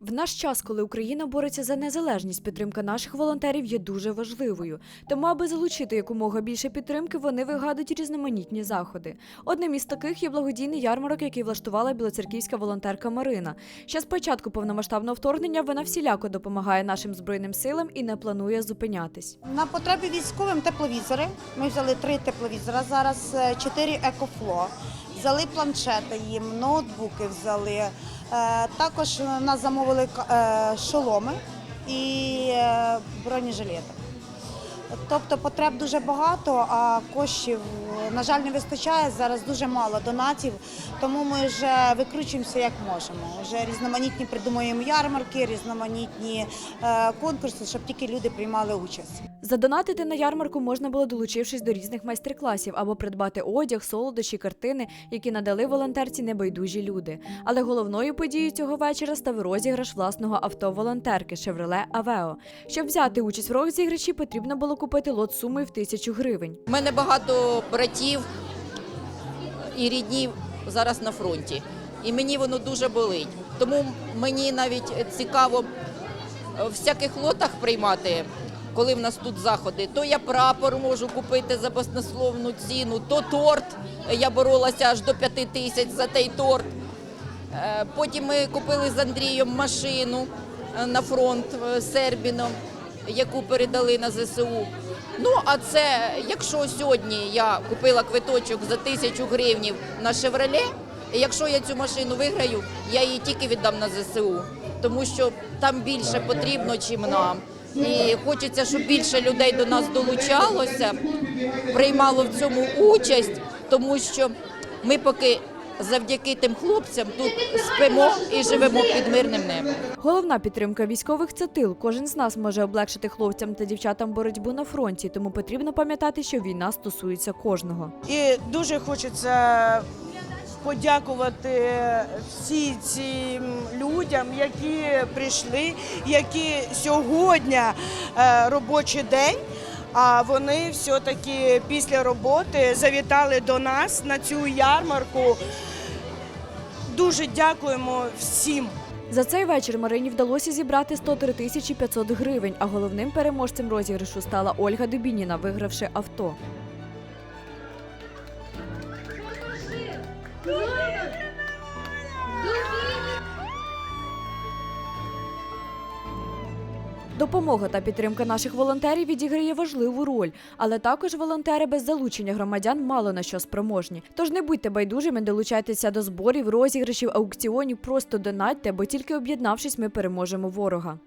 В наш час, коли Україна бореться за незалежність, підтримка наших волонтерів є дуже важливою. Тому, аби залучити якомога більше підтримки, вони вигадують різноманітні заходи. Одним із таких є благодійний ярмарок, який влаштувала білоцерківська волонтерка Марина. Ще з початку повномасштабного вторгнення вона всіляко допомагає нашим збройним силам і не планує зупинятись. На потреби військовим тепловізори. Ми взяли три тепловізора, зараз е, чотири екофло. Взяли планшети їм, ноутбуки взяли. Е, Також нас замовили е, шоломи і е, бронежилети. Тобто потреб дуже багато, а коштів, на жаль, не вистачає. Зараз дуже мало донатів, тому ми вже викручуємося як можемо. Вже різноманітні придумуємо ярмарки, різноманітні конкурси, щоб тільки люди приймали участь. Задонатити на ярмарку можна було долучившись до різних майстер-класів або придбати одяг, солодощі, картини, які надали волонтерці небайдужі люди. Але головною подією цього вечора став розіграш власного авто волонтерки Chevrolet Aveo. Щоб взяти участь в розіграші, потрібно було купити лот сумою в тисячу гривень. У мене багато братів і рідні зараз на фронті. І мені воно дуже болить. Тому мені навіть цікаво в всяких лотах приймати, коли в нас тут заходи. То я прапор можу купити за баснословну ціну, то торт. Я боролася аж до п'яти тисяч за той торт. Е, Потім ми купили з Андрієм машину е, на фронт е, Сербіном, яку передали на ЗСУ. Ну, а це, якщо сьогодні я купила квиточок за тисячу гривнів на «Шевроле», якщо я цю машину виграю, я її тільки віддам на ЗСУ, тому що там більше потрібно, чим нам. І хочеться, щоб більше людей до нас долучалося, приймало в цьому участь, тому що ми поки завдяки тим хлопцям тут спимо і живемо під мирним небом. Головна підтримка військових це тил. Кожен з нас може облегшити хлопцям та дівчатам боротьбу на фронті, тому потрібно пам'ятати, що війна стосується кожного. І дуже хочеться подякувати всі цим людям, які прийшли, які сьогодні е, робочий день. А вони все-таки після роботи завітали до нас на цю ярмарку. Дуже дякуємо всім. За цей вечір Марині вдалося зібрати 103 тисячі 500 гривень, а головним переможцем розіграшу стала Ольга Дубініна, вигравши авто. Допомога та підтримка наших волонтерів відіграє важливу роль, але також волонтери без залучення громадян мало на що спроможні. Тож не будьте байдужими, долучайтеся до зборів, розіграшів, аукціонів, просто донатьте, бо тільки об'єднавшись, ми переможемо ворога.